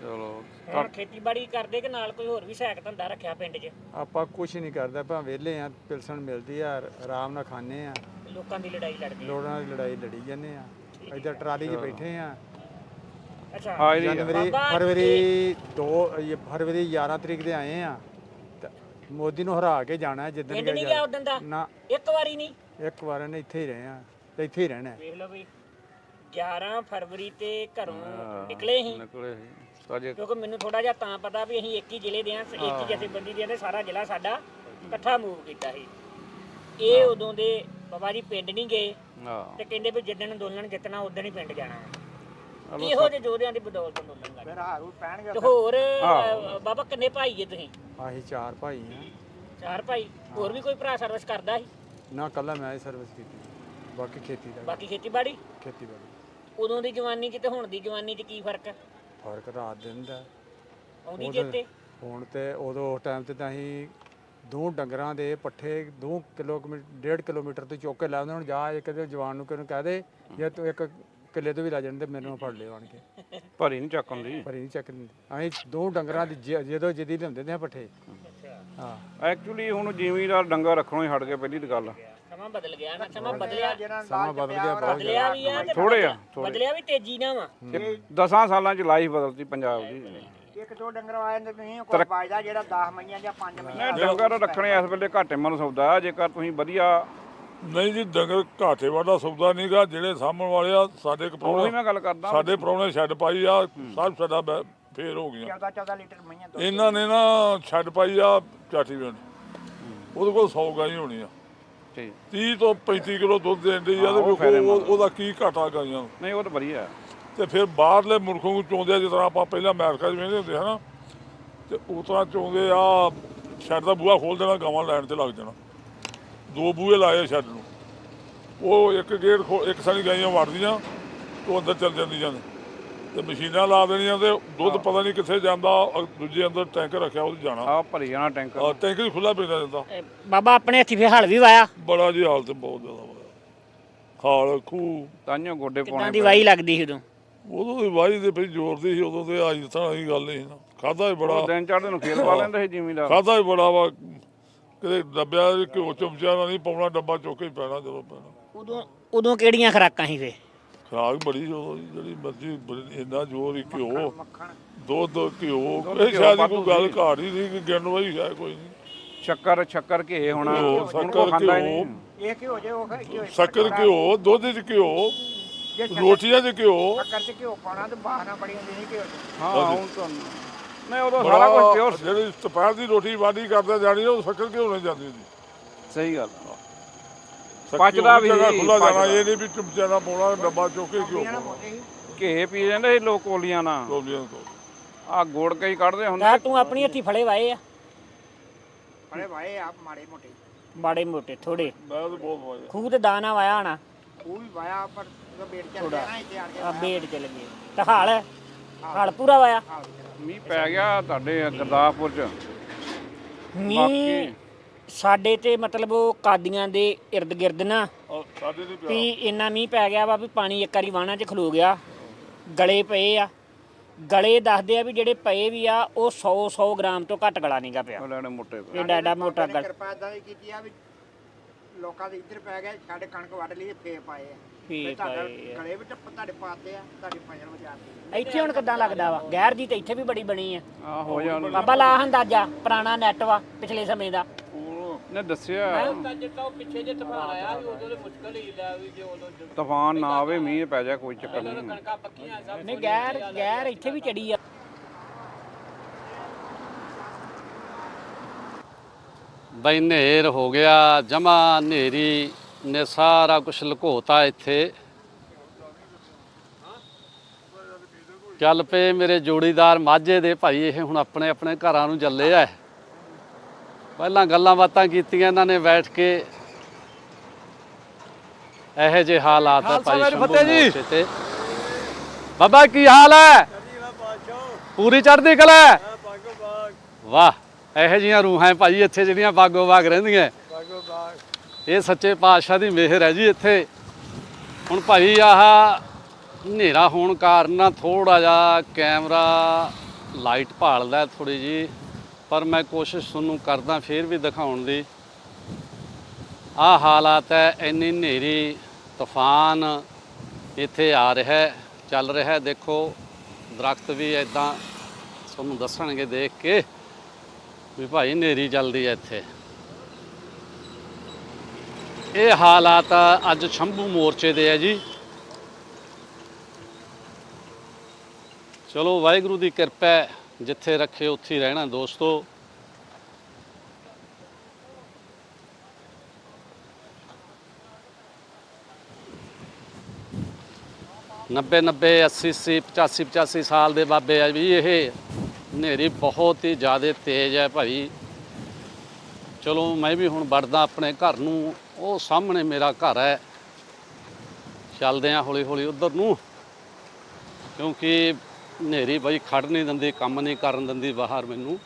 ਚਲੋ ਹੁਣ ਖੇਤੀਬਾੜੀ ਕਰਦੇ ਕਿ ਨਾਲ ਕੋਈ ਹੋਰ ਵੀ ਸਹਾਇਕ ਧੰਦਾ ਰੱਖਿਆ ਪਿੰਡ 'ਚ? ਆਪਾਂ ਕੁਝ ਨਹੀਂ ਕਰਦਾ ਭਾਵੇਂ ਵਿਹਲੇ ਆ ਪਿਲਸਣ ਮਿਲਦੀ ਆ ਆਰਾਮ ਨਾਲ ਖਾਂਦੇ ਆ। ਲੋਕਾਂ ਦੀ ਲੜਾਈ ਲੜਦੇ ਲੋੜਾਂ ਦੀ ਲੜਾਈ ਲੜੀ ਜਾਂਦੇ ਆ। ਇੱਧਰ ਟਰਾਲੀ 'ਚ ਬੈਠੇ ਆ। ਅੱਛਾ। ਹਾਂ ਜਨਵਰੀ ਬਾਬਾ ਫਰਵਰੀ 2 ਫਰਵਰੀ 11 ਤਰੀਕ ਦੇ ਆਏ ਆ। ਤੇ ਮੋਦੀ ਨੂੰ ਹਰਾ ਕੇ ਜਾਣਾ ਹੈ ਜਿੱਦਣ ਪਿੰਡ ਨਹੀਂ ਗਿਆ ਉਦੋਂ ਦਾ? ਨਾ। ਇੱਕ ਵਾਰੀ ਨਹੀਂ? ਇੱਕ ਵਾਰ ਨੇ ਇੱਥੇ ਹੀ ਰਹੇ ਆ। ਤੇ ਇੱਥੇ ਹੀ ਰਹਿਣਾ। ਹੈ। ਵੇਖ ਲਓ ਵੀ 11 ਫਰਵਰੀ ਤੇ ਘਰੋਂ ਨਿਕਲੇ ਸੀ। ਨਿਕਲੇ ਸੀ। ਸਾਜੇ ਕਿਉਂਕਿ ਮੈਨੂੰ ਥੋੜਾ ਜਿਹਾ ਤਾਂ ਪਤਾ ਵੀ ਅਸੀਂ ਇੱਕ ਹੀ ਜ਼ਿਲ੍ਹੇ ਦੇ ਆ ਇੱਕ ਹੀ ਜਥੇਬੰਦੀ ਦੇ ਆ ਤੇ ਸਾਰਾ ਜ਼ਿਲ੍ਹਾ ਸਾਡਾ ਇਕੱਠਾ ਮੂਵ ਕੀਤਾ ਸੀ। ਇਹ ਉਦੋਂ ਦੇ ਬਾਬਾ ਜੀ ਪਿੰਡ ਨਹੀਂ ਗਏ ਹਾਂ। ਤੇ ਕਹਿੰਦੇ ਵੀ ਜਿੱਦਣ ਅੰਦੋਲਨ ਜਿੱਤਣਾ ਉਦੋਂ ਹੀ ਪਿੰਡ ਜਾਣਾ। ਇਹੋ ਜਿਹੇ ਯੋਧਿਆਂ ਦੀ ਬਦੌਲਤ ਅੰਦੋਲਨ ਕਰ ਫਿਰ ਹਾਰੂ ਪੈਣਗੇ ਤੇ ਹੋਰ ਅਹ, ਬਾਬਾ ਕਿੰਨੇ ਭਾਈ ਜੇ ਤੁਸੀਂ? ਆਹੀ ਚਾਰ ਭਾਈ ਆ। ਚਾਰ ਭਾਈ? ਹੋਰ ਵੀ ਕੋਈ ਭਰਾ ਸਰਵਿਸ ਕਰਦਾ ਸੀ? ਨਾ ਕੱਲਾ ਮੈਂ ਹੀ ਸਰਵਿਸ ਕੀਤੀ। ਬਾਕੀ ਖੇਤੀ ਦਾ ਬਾਕੀ ਖੇਤੀਬਾੜੀ? ਖੇਤੀਬਾੜੀ। ਉਦੋਂ ਦੀ ਜਵਾਨੀ 'ਚ ਤੇ ਹੁਣ ਦੀ ਜਵਾਨੀ 'ਚ ਕੀ ਫ਼ਰਕ? ਹੈ ਫ਼ਰਕ ਰਾਤ ਦਿਨ ਦਾ। ਆਉਂਦੀ ਉਦੋਂ- ਚੇਤੇ ਹੁਣ ਤੇ ਉਦੋਂ ਉਸ ਟਾਈਮ ਤੇ ਤਾਂ ਅਸੀਂ ਦੋ ਡੰਗਰਾਂ ਦੇ ਪੱਠੇ 2 ਕਿਲੋਮੀਟਰ 1.5 ਕਿਲੋਮੀਟਰ ਤੋਂ ਚੁੱਕ ਕੇ ਲੈ ਆਉਂਦੇ ਹੁਣ ਜਾ ਇੱਕ ਦੇ ਜਵਾਨ ਨੂੰ ਕਿਹਨੂੰ ਕਹਿ ਦੇ ਜੇ ਤੂੰ ਇੱਕ ਕਿੱਲੇ ਤੋਂ ਵੀ ਲੈ ਜਾਂਦੇ ਮੈਨੂੰ ਫੜ ਲਿਓ ਆਣ ਕੇ। ਭਰੀ ਨਹੀਂ ਚੱਕਣ ਦੀ ਇਹ ਨਹੀਂ ਚੱਕ ਦਿੰਦੇ। ਅਸੀਂ ਦੋ ਡੰਗਰਾਂ ਦੀ ਜ- ਜਦੋਂ ਜਿੱਦੀ ਲਿਆਉਂਦੇ ਨੇ ਪੱਠੇ। ਹਾਂ। ਐਕਚੁਅਲੀ ਹੁਣ ਜ਼ਿਮੀਦਾਰ ਡੰਗਰ ਰੱਖਣੋਂ ਹੀ ਹਟ ਗਏ ਪਹਿਲੀ ਤਾਂ ਗੱਲ। ਸਮਾਂ ਬਦਲ ਗਿਆ ਨਾ ਸਮਾਂ ਬਦਲਿਆ। ਸਮਾਂ ਬਦਲ ਗਿਆ ਬਹੁਤ ਬਦਲਿਆ ਵੀ ਆ ਤੇ ਥੋੜੇ ਆ ਥੋੜੇ ਬਦਲਿਆ ਵੀ ਤੇਜ਼ੀ ਨਾਲ ਵਾ। 10 ਸਾਲਾਂ ਚ ਲਾਈਫ ਬਦਲਤੀ ਪੰਜਾਬ ਦੀ। ਇੱਕ ਦੋ ਡੰਗਰ ਆ ਜਾਂਦੇ ਤੁਸੀਂ ਕੋਈ ਬਾਜਦਾ ਜਿਹੜਾ 10 ਮਈਆਂ ਜਾਂ 5 ਮਈਆਂ ਨਹੀਂ ਡੰਗਰ ਰੱਖਣੇ ਇਸ ਵੇਲੇ ਘਾਟੇ ਮਨ ਸੌਦਾ ਹੈ ਜੇਕਰ ਤੁਸੀਂ ਵਧੀਆ ਨਹੀਂ ਜੀ ਡੰਗਰ ਘਾਟੇ ਵਾਲਾ ਸੌਦਾ ਨਹੀਂਗਾ ਜਿਹੜੇ ਸਾਹਮਣ ਵਾਲੇ ਆ ਸਾਡੇ ਇੱਕ ਉਹੀ ਪ੍ਰਾਹੁਣੇ ਮੈਂ ਗੱਲ ਕਰਦਾ ਸਾਡੇ ਪ੍ਰਾਹੁਣੇ ਛੱਡ ਪਾਈ ਆ ਸਭ ਸਾਡਾ ਬੈ- ਫੇਰ ਹੋ ਗਈਆਂ। 14 14 ਲੀਟਰ ਮਈਆਂ ਦੁੱਧ। ਇਹਨਾਂ ਨੇ ਨਾ ਛੱਡ ਪਾਈ ਆ ਚਾਟੀ ਪਿੰਡ ਉਹਦੇ ਕੋਲ 100 ਗਾਈ ਹੋਣੀ ਆ ਠੀਕ। 30 ਤੋਂ 35 ਕਿਲੋ ਦੁੱਧ ਦਿੰਦੀ ਆ ਤੇ ਹਾਂ, ਉਹ ਵੇਖੋ ਫਾਇਦੇਮੰਦ ਉਹ- ਉਹਦਾ ਕੀ ਘਾਟਾ ਗਾਈਆਂ ਨੂੰ। ਨਹੀਂ ਉਹ ਤਾਂ ਵਧੀਆ। ਹੈ ਤੇ ਫਿਰ ਬਾਹਰਲੇ ਮੁਲਕਾਂ ਨੂੰ ਚੋਂਦੇ ਆ ਜਿਸ ਤਰ੍ਹਾਂ ਆਪਾਂ ਪਹਿਲਾਂ ਅਮਰੀਕਾ 'ਚ ਵੇਖਦੇ ਹੁੰਦੇ ਹਨਾ ਤੇ ਉਸ ਤਰ੍ਹਾਂ ਚੋਂਦੇ ਆ ਸ਼ੈੱਡ ਦਾ ਬੂਹਾ ਖੋਲ ਦੇਣਾ ਗਾਵਾਂ ਲੈਣ ਤੇ ਲੱਗ ਜਾਣਾ। ਦੋ ਬੂਹੇ ਲਾਏ ਸ਼ੈੱਡ ਨੂੰ। ਉਹ ਇੱਕ ਗੇਟ ਇੱਕ ਸਾਰੀ ਗਾਈਆਂ ਵੜਦੀਆਂ ਤੋਂ ਅੰਦਰ ਚੱਲ ਜਾਂਦੀਆਂ ਨੇ। ਤੇ ਮਸ਼ੀਨਾਂ ਲਾ ਦੇਣੀਆਂ ਤੇ ਦੁੱਧ ਪਤਾ ਨਹੀਂ ਕਿੱਥੇ ਜਾਂਦਾ ਦੂਜੇ ਅੰਦਰ ਟੈਂਕਰ ਰੱਖਿਆ ਉਹ 'ਚ ਜਾਣਾ। ਆ ਭਰੀ ਜਾਣਾ ਟੈਂਕਰ ਆ ਟੈਂਕਰ ਹੀ ਖੁੱਲਾ ਪੈਂਦਾ ਜਾਂਦਾ ਬਾਬਾ ਆਪਣੇ ਹੱਥੀ ਫੇ ਹਲ ਵੀ ਵਾਇਆ। ਬੜਾ ਜੀ ਹਾਲਤ ਬਹੁਤ ਜ਼ਿਆਦਾ ਬੜਾ ਹਾਲ ਖੂ ਤਾਂਿਓ ਗੋਡੇ ਕਿੰਨਾਂ ਪਾਉਣੇ ਦੀ ਵਾਈ ਲੱਗਦੀ ਸੀ ਉਦੋਂ? ਉਦੋਂ ਦੀ ਵਾਹੀ ਦੇ ਫਿਰ ਜ਼ੋਰ ਦੀ ਸੀ ਉਦੋਂ ਤੇ ਅੱਜ ਤਾਂ ਇਹ ਗੱਲ ਨਹੀਂ ਨਾ। ਖਾਦਾ ਹੀ ਬੜਾ। ਦਿਨ ਚੜ੍ਹਦੇ ਨੂੰ ਖੇਲ ਪਾ ਲੈਂਦੇ ਸੀ ਜ਼ਿਮੀਦਾਰ। ਖਾਦਾ ਹੀ ਬੜਾ ਵਾ। ਕਿਤੇ ਡੱਬਿਆ ਚ ਘਿਓ ਚਮਚਿਆਂ ਨਾਲ ਨਹੀਂ ਪਾਉਣਾ ਡੱਬਾ ਚੁੱਕ ਕੇ ਹੀ ਪੈਣਾ ਜਦੋਂ ਪੈਣਾ। ਉਦੋਂ ਉਦੋਂ ਕਿਹੜੀਆਂ ਖਰਾਕਾਂ ਸੀ ਫੇ ਖਰਾਕ ਬੜੀ ਸੀ ਉਦੋਂ ਦੀ, ਜਿਹੜੀ ਮਰਜ਼ੀ ਬੜੀ- ਇੰਨਾ ਜ਼ੋਰ ਹੀ ਘਿਓ। ਦੁੱਧ ਘਿਓ ਦੁੱਧ, ਇਹ ਸ਼ਾਇਦ ਕੋਈ ਗੱਲ। ਘਾਟ ਹੀ ਨਹੀਂ ਕਿ ਗਿਣ ਵਾਲੀ ਹੈ ਕੋਈ ਨਹੀਂ। ਸ਼ੱਕਰ ਸ਼ੱਕਰ ਘੇ ਹੋਣਾ ਘਿਓ, ਹੁਣ ਸ਼ੱਕਰ, ਕੋ ਖਾਂਦਾ ਹੀ ਘਿਓ। ਨਹੀਂ। ਇਹ ਕੀ ਹੋ ਜੇ ਉਹ ਘਿਓ ਸ਼ੱਕਰ ਘਿਓ ਦੁੱਧ ਚ ਘਿਓ। ਰੋਟੀਆਂ ਚ ਘਿਓ? ਸ਼ੱਕਰ ਚ ਘਿਓ ਪਾਉਣਾ ਤੇ ਬਾਹਰਾਂ ਬੜੀ ਹੁੰਦੀ ਨਹੀਂ ਘਿਓ ਚ। ਹਾਂ ਹੁਣ ਤਾਂ ਨਹੀਂ। ਉਦੋਂ ਸਾਰਾ ਕੁਝ ਪਿਓਰ ਜਿਹੜੀ ਦੁਪਹਿਰ ਦੀ ਰੋਟੀ ਵਾਢੀ ਕਰਦਾ ਜਾਣੀ ਉਹ ਸ਼ੱਕਰ ਘਿਓ ਨਾਲ ਜਾਂਦੀ ਸੀ। ਸਹੀ ਗੱਲ ਸ਼ੱਕੀ ਪਚਦਾ ਵੀ ਖੁੱਲਾ ਜਾਣਾ। ਇਹ ਨਹੀਂ ਵੀ ਚਮਚਿਆਂ ਨਾਲ ਪਾਉਣਾ ਡੱਬਾ ਚੁੱਕ ਕੇ ਘਿਓ ਪਾਉਣਾ। ਘੇ ਪੀ ਜਾਂਦੇ ਸੀ ਲੋਕ ਕੋਲੀਆਂ ਨਾਲ। ਕੋਲੀਆਂ ਤੋਂ। ਆ ਗੋੜ ਕਈ ਕੱਢਦੇ ਹੁੰਦੇ ਤਾਂ ਤੂੰ ਆਪਣੀ ਹੱਥੀ ਫੜੇ ਵਾਏ ਆ। ਬੜੇ ਵਾਏ ਆ ਮਾੜੇ ਮੋਟੇ। ਮਾੜੇ ਮੋਟੇ ਥੋੜੇ ਮੈਂ ਤਾਂ ਬਹੁਤ ਮਜ਼ਾ ਖੂਹ ਤੇ ਦਾਣਾ ਵਾਇਆ ਹੋਣਾ। ਉਹ ਵੀ ਵਾਇਆ ਪਰ ਜਦੋਂ ਬੇੜ ਚੱਲ ਗਿਆ ਨਾ ਇੱਥੇ ਆਣ ਕੇ ਆ ਬੇੜ ਚ ਲੱਗੇ ਤੇ ਹਾਲ ਹਾਲ। ਪੂਰਾ ਵਾਇਆ ਮੀਂਹ ਪੈ ਗਿਆ ਤੁਹਾਡੇ ਗੁਰਦਾਸਪੁਰ ਚ। ਮੀਂਹ ਬਾਕੀ। ਸਾਡੇ ਤੇ ਮਤਲਬ ਉਹ ਕਾਦੀਆਂ ਦੇ ਇਰਦ ਗਿਰਦ ਨਾ। ਔਰ ਸਾਡੇ ਦੀ ਵੀ ਇੰਨਾ ਮੀਂਹ ਪੈ ਗਿਆ ਵਾ ਵੀ ਪਾਣੀ ਇੱਕ ਵਾਰੀ ਵਾਹਣਾ 'ਚ ਖਲੋ ਗਿਆ। ਗਲੇ ਪਏ ਆ। ਗਲੇ ਦੱਸਦੇ ਆ ਵੀ ਜਿਹੜੇ ਪਏ ਵੀ ਆ ਉਹ 100 100 ਗ੍ਰਾਮ ਤੋਂ ਘੱਟ ਗਲਾ ਨਹੀਂਗਾ ਪਿਆ। ਲੈਣੇ ਮੋਟੇ ਇਹ ਡਾਡਾ ਮੋਟਾ ਨੇ ਗਲ ਕਿਰਪਾ ਇਦਾਂ ਦੀ ਕੀਤੀ ਆ ਵੀ ਲੋਕਾਂ ਦੇ ਇੱਧਰ ਪੈ ਗਏ ਸਾਡੇ ਕਣਕ ਵੱਢ ਲਈ ਤੇ ਫੇ ਪਾਏ ਆ। ਗਲੇ ਵਿੱਚ ਤੁਹਾਡੇ ਪਾਤੇ ਆ ਤੁਹਾਡੀ ਇੱਥੇ ਹੁਣ ਕਿੱਦਾਂ ਲੱਗਦਾ ਵਾ? ਗੈਰ ਦੀ ਤਾਂ ਇੱਥੇ ਵੀ ਬੜੀ ਬਣੀ ਆ। ਆ ਹੋ ਜਾਣ। ਬਾਬਾ ਲਾ ਅੰਦਾਜ਼ਾ ਪੁਰਾਣਾ ਨੈਟ ਵਾ ਪਿਛਲੇ ਸਮੇਂ ਦਾ। ਨੇ ਦੱਸਿਆ। ਤਾਂ ਜਿੱਦਾਂ ਉਹ ਪਿੱਛੇ ਜੇ ਤੂਫਾਨ ਆਇਆ ਸੀ ਉਦੋਂ ਤੇ ਮੁਸ਼ਕਲ ਹੀ ਲੈ ਵੀ ਜੇ ਉਦੋਂ ਜ- ਤੂਫਾਨ ਨਾ ਆਵੇ ਮੀਂਹ ਪੈ ਜਾ ਕੋਈ ਚੱਕਰ ਨਹੀਂ। ਕਣਕਾਂ ਪੱਕੀਆਂ ਸਭ ਨਹੀਂ ਗੈਰ ਗੈਰ ਇੱਥੇ ਵੀ ਚੜੀ ਆ। ਬਈ ਹਨੇਰ ਹੋ ਗਿਆ ਜਮਾ ਹਨੇਰੀ। ਨੇ ਸਾਰਾ ਕੁਝ ਲੁਕੋਤਾ ਇੱਥੇ। ਚੱਲ ਪਏ ਮੇਰੇ ਜੋੜੀਦਾਰ ਮਾਝੇ ਦੇ ਭਾਈ ਇਹ ਹੁਣ ਆਪਣੇ ਆਪਣੇ ਘਰਾਂ ਨੂੰ ਚੱਲੇ ਆ। ਪਹਿਲਾਂ ਗੱਲਾਂ ਬਾਤਾਂ ਕੀਤੀਆਂ ਇਹਨਾਂ ਨੇ ਬੈਠ ਕੇ। ਇਹੋ ਜਿਹੇ ਹਾਲਾਤ ਆ ਭਾਈ ਸ਼ੰਭੂ ਮੋਰਚੇ ਤੇ। ਬਾਬਾ ਕੀ ਹਾਲ ਹੈ? ਪੂਰੀ ਚੜ੍ਹਦੀ ਕਲਾ ਹੈ? ਵਾਹ ਇਹੋ ਜੀਆਂ ਰੂਹਾਂ ਭਾਈ ਇੱਥੇ ਜਿਹੜੀਆਂ ਬਾਗੋ ਬਾਗ ਰਹਿੰਦੀਆਂ ਇਹ ਸੱਚੇ ਪਾਤਸ਼ਾਹ ਦੀ ਮਿਹਰ ਹੈ ਜੀ ਇੱਥੇ। ਹੁਣ ਭਾਈ ਆਹ ਹਨੇਰਾ ਹੋਣ ਕਾਰਨ ਨਾ ਥੋੜਾ ਜਿਹਾ ਕੈਮਰਾ ਲਾਈਟ ਭਾਲਦਾ ਥੋੜੀ ਜੀ ਪਰ ਮੈਂ ਕੋਸ਼ਿਸ਼ ਤੁਹਾਨੂੰ ਕਰਦਾ ਫੇਰ ਵੀ ਦਿਖਾਉਣ ਦੀ। ਆਹ ਹਾਲਾਤ ਹੈ ਇੰਨੀ ਹਨੇਰੀ ਤੂਫਾਨ ਇੱਥੇ ਆ ਰਿਹਾ ਹੈ, ਚੱਲ ਰਿਹਾ ਹੈ। ਦੇਖੋ ਦਰਖਤ ਵੀ ਇਦਾਂ ਤੁਹਾਨੂੰ ਦੱਸਣਗੇ ਦੇਖ ਕੇ ਵੀ ਭਾਈ ਹਨੇਰੀ ਚੱਲਦੀ ਹੈ ਇੱਥੇ। ਇਹ ਹਾਲਾਤ ਅੱਜ ਸ਼ੰਭੂ ਮੋਰਚੇ ਦੇ ਹੈ ਜੀ। ਚਲੋ, ਵਾਹਿਗੁਰੂ ਦੀ ਕਿਰਪਾ ਜਿੱਥੇ ਰੱਖੇ ਉੱਥੇ ਹੀ ਰਹਿਣਾ ਦੋਸਤੋ। ਨੱਬੇ ਨੱਬੇ 80 ਅੱਸੀ 85 85 ਸਾਲ ਦੇ ਬਾਬੇ ਆ ਵੀ ਇਹ। ਹਨੇਰੀ ਬਹੁਤ ਹੀ ਜ਼ਿਆਦਾ ਤੇਜ਼ ਹੈ ਭਾਈ। ਚਲੋ, ਮੈਂ ਵੀ ਹੁਣ ਵੜਦਾ ਆਪਣੇ ਘਰ ਨੂੰ। ਉਹ ਸਾਹਮਣੇ ਮੇਰਾ ਘਰ ਹੈ। ਚੱਲਦੇ ਆ ਹੌਲੀ ਹੌਲੀ ਉਧਰ ਨੂੰ। ਕਿਉਂਕਿ ਹਨੇਰੀ ਬਈ ਖੜ ਨਹੀਂ ਦਿੰਦੀ, ਕੰਮ ਨਹੀਂ ਕਰਨ ਦਿੰਦੀ ਬਾਹਰ ਮੈਨੂੰ।